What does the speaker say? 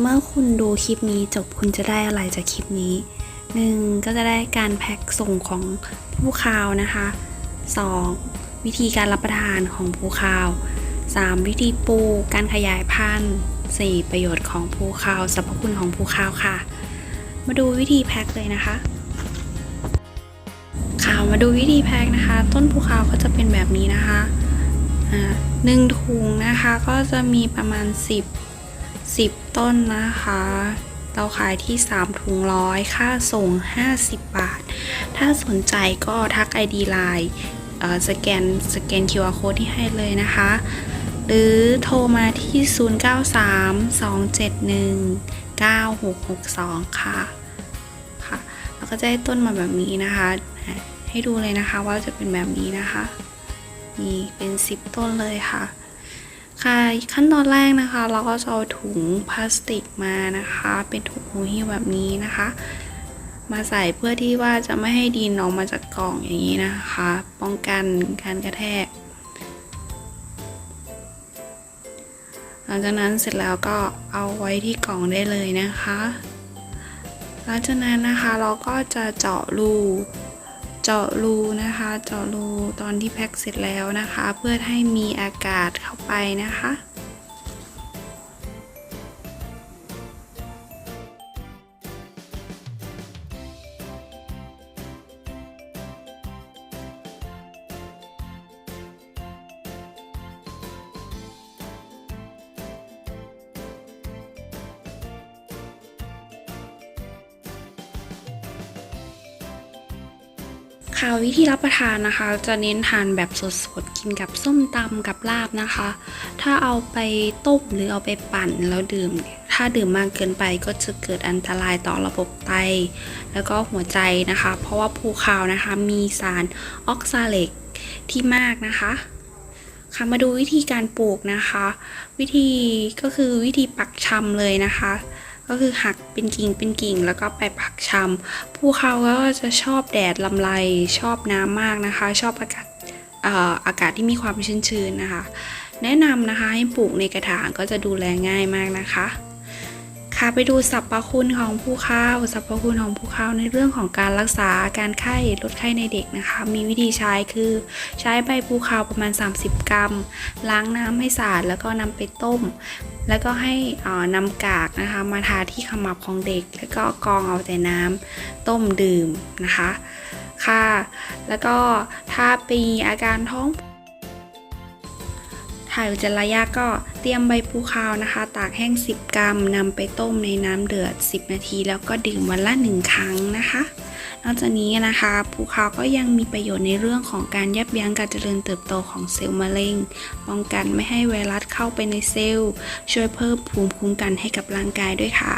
เมื่อคุณดูคลิปนี้จบคุณจะได้อะไรจากคลิปนี้หนึ่งก็จะได้การแพ็คส่งของผู้ข่าวนะคะสองวิธีการรับประทานของผู้ข่าว 3. วิธีปลูกการขยายพันธุ์ 4. ประโยชน์ของภูคาวสรรพคุณของภูคาวค่ะ มาดูวิธีแพ็คเลยนะคะ ค่ะมาดูวิธีแพ็คนะคะ ต้นภูคาวก็จะเป็นแบบนี้นะคะหนึ่งถุงนะคะก็จะมีประมาณ 10 10 ต้นนะคะ เราขายที่ 3 ถุงร้อยค่าส่ง 50 บาท ถ้าสนใจก็ทัก ID Line เอ่อสแกนสแกน QR code ที่ให้เลยนะคะ หรือโทรมาที่ 0932719662 ค่ะค่ะ แล้วก็จะได้ต้นมาแบบนี้นะคะ ให้ดูเลยนะคะว่าจะเป็นแบบนี้นะคะ นี่เป็น 10 ต้นเลยค่ะ ค่ะขั้นตอนแรกนะคะ เราก็จะเอาถุงพลาสติกมานะคะ เป็นถุงหูหิ้วแบบนี้นะคะ มาใส่เพื่อที่ว่าจะไม่ให้ดินออกมาจากกล่องอย่างนี้นะคะ ป้องกันการกระแทก หลังจากนั้นเสร็จแล้วก็เอาไว้ที่กล่องได้เลยนะคะ หลังจากนั้นนะคะเราก็จะเจาะรู เจาะรูนะคะ เจาะรูตอนที่แพ็คเสร็จแล้วนะคะ เพื่อให้มีอากาศเข้าไปนะคะ ค่ะวิธีรับประทานนะคะ จะเน้นทานแบบสดๆ กินกับส้มตำกับลาบนะคะ ถ้าเอาไปต้มหรือเอาไปปั่นแล้วดื่ม ถ้าดื่มมากเกินไปก็จะเกิดอันตรายต่อระบบไต แล้วก็หัวใจนะคะ เพราะว่าภูคาวนะคะมีสารออกซาเลกที่มากนะคะค่ะมาดูวิธีการปลูกนะคะ วิธีก็คือวิธีปักชำเลยนะคะ ก็คือหักเป็นกิ่งเป็นกิ่งแล้วก็ไปปักชำภูเขาก็จะชอบแดดลำไรชอบน้ำมากนะคะ ชอบอากาศเอ่ออากาศที่มีความชื้นๆนะคะ แนะนำนะคะให้ปลูกในกระถางก็จะดูแลง่ายมากนะคะ ค่ะไปดูสรรพคุณของภูข้าวสรรพคุณของภูข้าวในเรื่องของการรักษาอาการไข้ลดไข้ในเด็กนะคะ มีวิธีใช้คือใช้ใบภูข้าวประมาณ 30 กรัม ล้างน้ำให้สะอาดแล้วก็นำไปต้ม แล้วก็ให้เอ่อนำกากนะคะมาทาที่ขมับของเด็ก แล้วก็กรองเอาแต่น้ำต้มดื่มนะคะค่ะ แล้วก็ถ้าปีอาการท้อง ถ่ายอุจจาระยากก็เตรียมใบปูคาวนะคะ ตากแห้ง 10 กรัมนำไปต้มในน้ำเดือด 10 นาที แล้วก็ดื่มวันละ 1 ครั้งนะคะ นอกจากนี้นะคะภูเขาก็ยังมีประโยชน์ในเรื่องของการยับยั้งการเจริญเติบโตของเซลล์มะเร็ง ป้องกันไม่ให้ไวรัสเข้าไปในเซลล์ ช่วยเพิ่มภูมิคุ้มกันให้กับร่างกายด้วยค่ะ